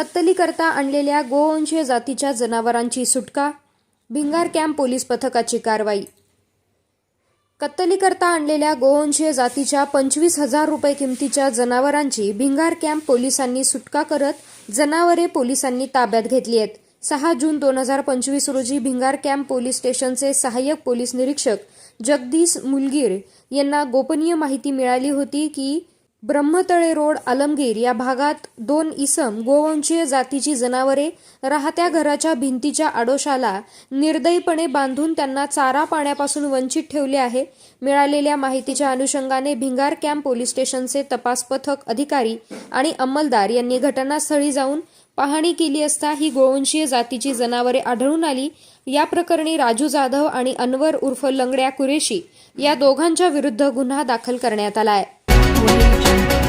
कत्तलीकरता आणलेल्या गोवंश जातीच्या जनावरांची सुटका भिंगार कॅम्प पोलीस पथकाची कारवाई. कत्तलीकरता आणलेल्या गोवंशीय जातीच्या पंचवीस हजार रुपये किमतीच्या जनावरांची भिंगार कॅम्प पोलिसांनी सुटका करत जनावरे पोलिसांनी ताब्यात घेतली आहेत. सहा जून दोन हजार पंचवीस रोजी भिंगार कॅम्प पोलीस स्टेशनचे सहाय्यक पोलीस निरीक्षक जगदीश मुलगीर यांना गोपनीय माहिती मिळाली होती की ब्रह्मतळे रोड आलमगीर या भागात दोन इसम गोवंशीय जातीची जनावरे राहत्या घराच्या भिंतीच्या आडोशाला निर्दयीपणे बांधून त्यांना चारा पाण्यापासून वंचित ठेवले आहे. मिळालेल्या माहितीच्या अनुषंगाने भिंगार कॅम्प पोलीस स्टेशनचे तपास पथक अधिकारी आणि अंमलदार यांनी घटनास्थळी जाऊन पाहणी केली असता ही गोवंशीय जातीची जनावरे आढळून आली. या प्रकरणी राजू जाधव आणि अनवर उर्फ लंगड्या कुरेशी या दोघांच्या विरुद्ध गुन्हा दाखल करण्यात आला आहे. Waiting